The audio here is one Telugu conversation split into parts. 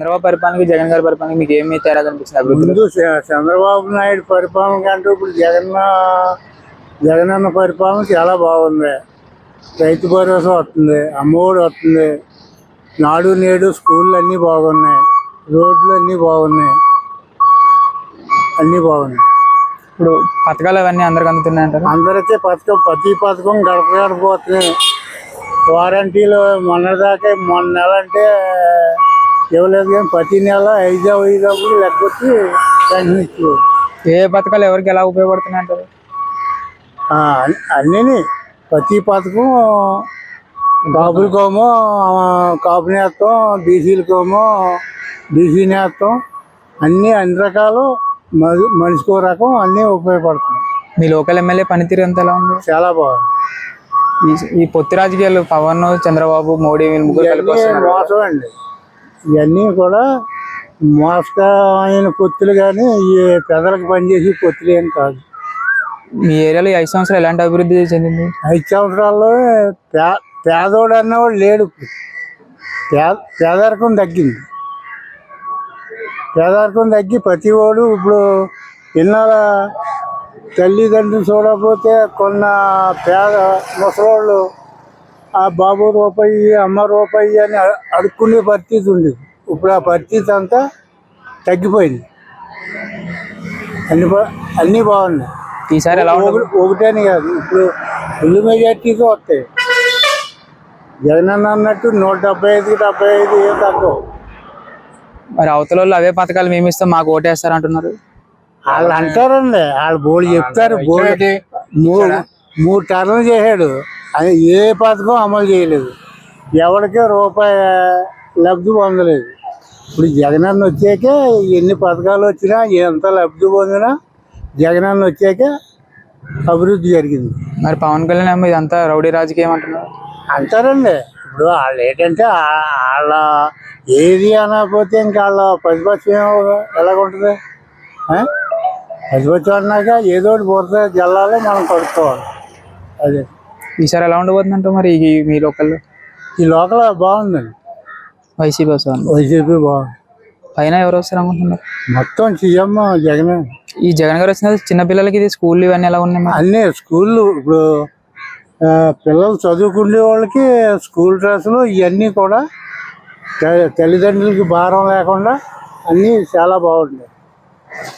చంద్రబాబు పరిపాలనకి జగన్ గారి పరిపాలనకి మీకు ఏమి తేడా కనిపిస్తుంది అభివృద్ధి ముందు చ- చంద్రబాబు నాయుడు పరిపాలన కంటే ఇప్పుడు జగన్ జగనన్న పరిపాలన చాలా బాగుంది. రైతు భరోసా వస్తుంది అమ్మఒడి వస్తుంది నాడు నేడు స్కూళ్ళు అన్నీ బాగున్నాయి రోడ్లు అన్నీ బాగున్నాయి. అన్నీ బాగున్నాయి. ఇప్పుడు పథకాలు అవన్నీ అందరికి అందుతున్నాయి అంటారు అందరికీ పథకం ప్రతి పథకం గడప గడపపోతున్నాయి వారంటీలు మొన్నదాకా మొన్న నెల అంటే ఇవ్వలేదు కానీ ప్రతి నెల ఐదో పెన్షన్ ఇచ్చేవారు ఏ పథకాలు ఎవరికి ఎలా ఉపయోగపడుతున్నాయి అంటారు? ఆ, అన్- అన్నీని. ప్రతి పథకం కాపులకోమో కాపు నేస్తాం బీసీలకోమో బీసీ నేస్తాం అన్నీ అన్ని రకాలు మనిషికో రకం అన్నీ ఉపయోగపడుతున్నాయి. మీ లోకల్ ఎమ్మెల్యే పనితీరు ఎంత ఎలా ఉంది? చాలా బాగుంది. ఈ- పొత్తి రాజకీయాలు పవన్ చంద్రబాబు మోడీ ముగ్గురు కలిపి మోసం అండి. ఇవన్నీ కూడా మోసమైన పొత్తులు కానీ ఈ పెదలకు పనిచేసి పొత్తులు ఏం కాదు. మీ ఏరియాలో ఐదు సంవత్సరాలు ఎలాంటి అభివృద్ధి చెందింది? ఐదు సంవత్సరాల్లో పే పేదోడు అన్నవాడు లేడు ఇప్పుడు. పేద పేదరికం తగ్గింది. పేదరికం తగ్గి ప్రతి వాడు ఇప్పుడు ఇన్నాళ్ళ తల్లిదండ్రులు చూడకపోతే కొన్న పేద ముసలోళ్ళు ఆ బాబు రూపాయి అమ్మ రూపాయి అని అడుక్కునే పరిస్థితి ఉండేది ఇప్పుడు ఆ పరిస్థితి అంతా తగ్గిపోయింది. అన్ని బా- అన్నీ బాగున్నాయి. ఈసారి ఒకటేని కాదు. ఇప్పుడు ఫుల్ మెజార్టీతో వస్తాయి. జగన్ అన్న అన్నట్టు నూట డెబ్బై ఐదుకి డెబ్బై ఐదు ఏం తక్కువ మరి అవతల వాళ్ళు అవే పథకాలు మేము ఇస్తాం మాకు ఓటేస్తారు అంటున్నారు. వాళ్ళు అంటారండి. వాళ్ళు బోర్డు చెప్తారు. బోర్డు మూడు మూడు టర్న్లు చేశాడు. అది ఏ పథకం అమలు చేయలేదు. ఎవరికే రూపాయి లబ్ధి పొందలేదు. ఇప్పుడు జగనన్న వచ్చాకే ఎన్ని పథకాలు వచ్చినా ఎంత లబ్ధి పొందినా జగనన్న వచ్చాకే అభివృద్ధి జరిగింది. మరి పవన్ కళ్యాణ్ ఇదంతా రౌడీ రాజకీయం అంటున్నారు అంటారండి. ఇప్పుడు వాళ్ళు ఏంటంటే వాళ్ళ ఏది అనకపోతే ఇంకా వాళ్ళ ప్రతిపక్షం ఎలాగుంటుంది? ప్రతిపక్షం అన్నాక ఏదో ఒకటి పోతే జల్లాలో మనం కడుక్కోవాలి. అదే. ఈసారి ఎలా ఉండబోతుంది అంటే మరి ఈ మీ లోకల్లో? ఈ లోకల్ బాగుందండి. వైసీపీ వస్తుంది. వైసీపీ బాగుంది. పైన ఎవరు వస్తారు అనుకుంటున్నారు? మొత్తం సీఎం జగన్. ఈ జగన్ గారు వచ్చిన చిన్న పిల్లలకి ఇది స్కూల్ ఇవన్నీ ఎలా ఉన్నాయి మరి? అన్నీ స్కూళ్ళు ఇప్పుడు ఆ, పిల్లలు చదువుకునే వాళ్ళకి స్కూల్ డ్రెస్సులు ఇవన్నీ కూడా త- తల్లిదండ్రులకి భారం లేకుండా అన్నీ చాలా బాగుంటాయి.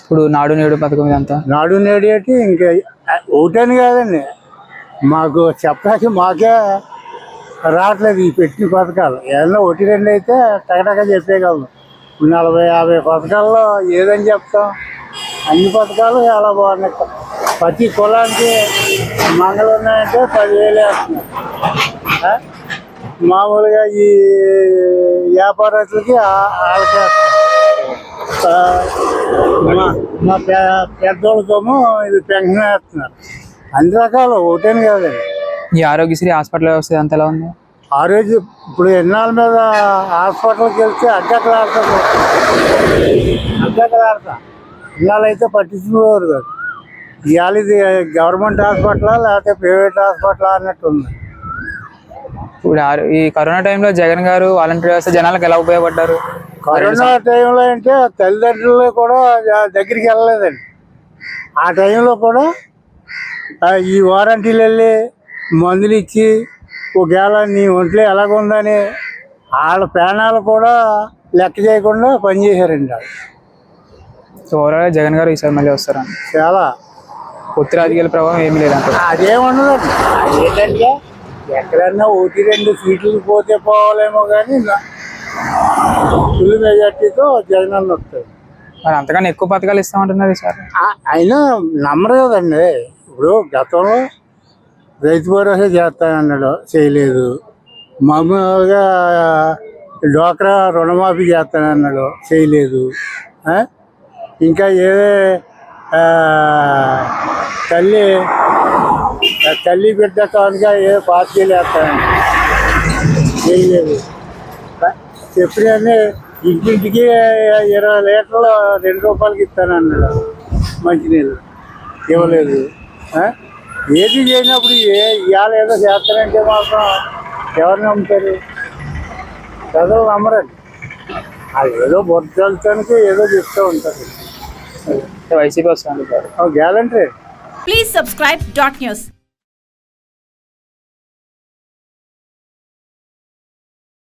ఇప్పుడు నాడు నేడు పథకం ఇదంతా? నాడు నేడేటి ఇంకా ఒకటని కాదండి. మాకు చెప్పడానికి మాకే రావట్లేదు ఈ పెట్టిన పథకాలు. ఏదైనా ఒకటి రెండు అయితే టకటక చెప్పేయగలను నలభై యాభై పథకాల్లో ఏదని చెప్తాం. అన్ని పథకాలు చాలా బాగున్నాయి. ప్రతి కులానికి మంగళ ఉన్నాయంటే పదివేలు వేస్తున్నాయి మామూలుగా ఈ వ్యాపారస్తులకి ఆ- వాళ్ళకి మా- మా పెద్దోళ్ళకేమో ఇది పెన్షన్ వేస్తున్నారు. అన్ని రకాలు ఒకటేని కాదండి ఈ ఆరోగ్యశ్రీ హాస్పిటల్ వ్యవస్థ అంత ఎలా ఉంది? ఆరోగ్యం ఇప్పుడు ఎన్నాళ్ళ మీద హాస్పిటల్కి వెళ్తే అడ్డకలు ఆడతారు. అడ్డకలు ఆడతా. అయితే పట్టించుకోరు కాదు. ఇవాళ ఇది గవర్నమెంట్ హాస్పిటలా లేకపోతే ప్రైవేట్ హాస్పిటలా అన్నట్టు ఉంది. ఇప్పుడు ఆరో- ఈ కరోనా టైంలో జగన్ గారు వాలంటీర్ వ్యవస్థ జనాలకు ఎలా ఉపయోగపడ్డారు? కరోనా టైంలో అంటే తల్లిదండ్రులు కూడా జా- దగ్గరికి వెళ్ళలేదండి. ఆ టైంలో కూడా ఈ వారంటీలు వెళ్ళి మందులు ఇచ్చి ఒకవేళ నీ ఒంట్లో ఎలాగుందని వాళ్ళ ప్రాణాలు కూడా లెక్క చేయకుండా పనిచేశారండి వాళ్ళు. ఓవరాల్ జగన్ గారు ఈసారి మళ్ళీ వస్తారండి చాలా. రాజకీయాల ప్రభావం ఏమీ లేదంటారు? అదేముండదండి ఏంటంటే ఎక్కడన్నా ఒకటి రెండు సీట్లు పోతే పోవాలేమో కానీ ఫుల్ మెజార్టీతో జగన్ అన్న వస్తుంది మరి అంతకన్నా ఎక్కువ పథకాలు ఇస్తామంటున్నారు ఈసారి. ఆ- అయినా నమ్మరు కదండి. ఇప్పుడు గతంలో రైతు భరోసా చేస్తానన్నాడు చేయలేదు. మామూలుగా డ్వాక్రా రుణమాఫీ చేస్తానన్నాడు చేయలేదు. ఇంకా ఏదే తల్లి తల్లి బిడ్డ కానుక ఏ పార్టీలు వేస్తానండి చేయలేదు. చెప్పినన్నీ ఇంటింటికి ఇరవై లీటర్లు రెండు రూపాయలకి ఇస్తానన్నాడు మంచినీళ్ళు. ఇవ్వలేదు. ఏది చేయనప్పుడు ఏ ఇవాళ ఏదో చేస్తానంటే మాత్రం ఎవరు నమ్ముతారు? ప్రజలు నమ్మరండి. అది ఏదో బొట్టడానికి ఏదో చెప్తూ ఉంటారు. వైసీపీ వస్తుంది sir. Guarantee Please subscribe dot news.